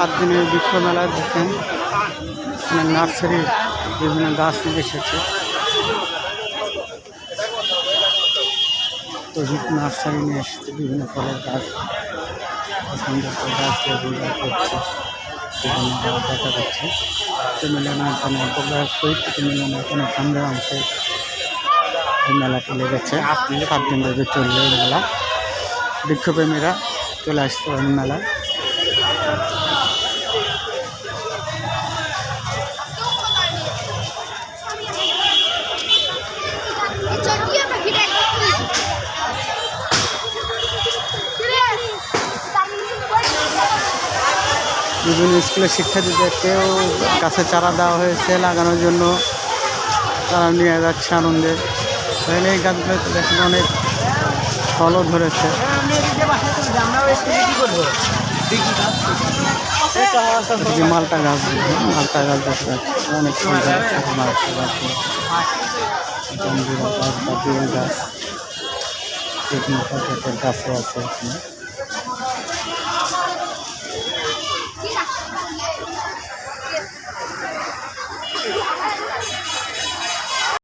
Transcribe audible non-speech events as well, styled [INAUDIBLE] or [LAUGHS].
সাত দিনের বৃক্ষ মেলা দেখেন এখানে নার্সারির বিভিন্ন গাছ নিয়ে এসেছে তহিদ নার্সারি নিয়ে এসেছে বিভিন্ন ফলের গাছ। সুন্দর গাছ করছে গাছ দেখা যাচ্ছে। বগুড়ার শহীদ মিলনের এখানে সামনের অংশে এই মেলাটি লেগেছে সাত দিন ধরে চললে মেলা। বৃক্ষপ্রেমীরা চলে আসতে পারেন মেলায়। বিভিন্ন স্কুলের শিক্ষার্থীদেরকেও গাছে চারা দেওয়া হয়েছে লাগানোর জন্য। তারা নিয়ে যাচ্ছে আনন্দে। এখানে এই গাছগুলোতে দেখেন অনেক ফলও ধরেছে। মালটা গাছ মালটা গাছ দেখতে পাচ্ছি অনেক গাছ গাছ গাছ। গাছও আছে Yeah. [LAUGHS]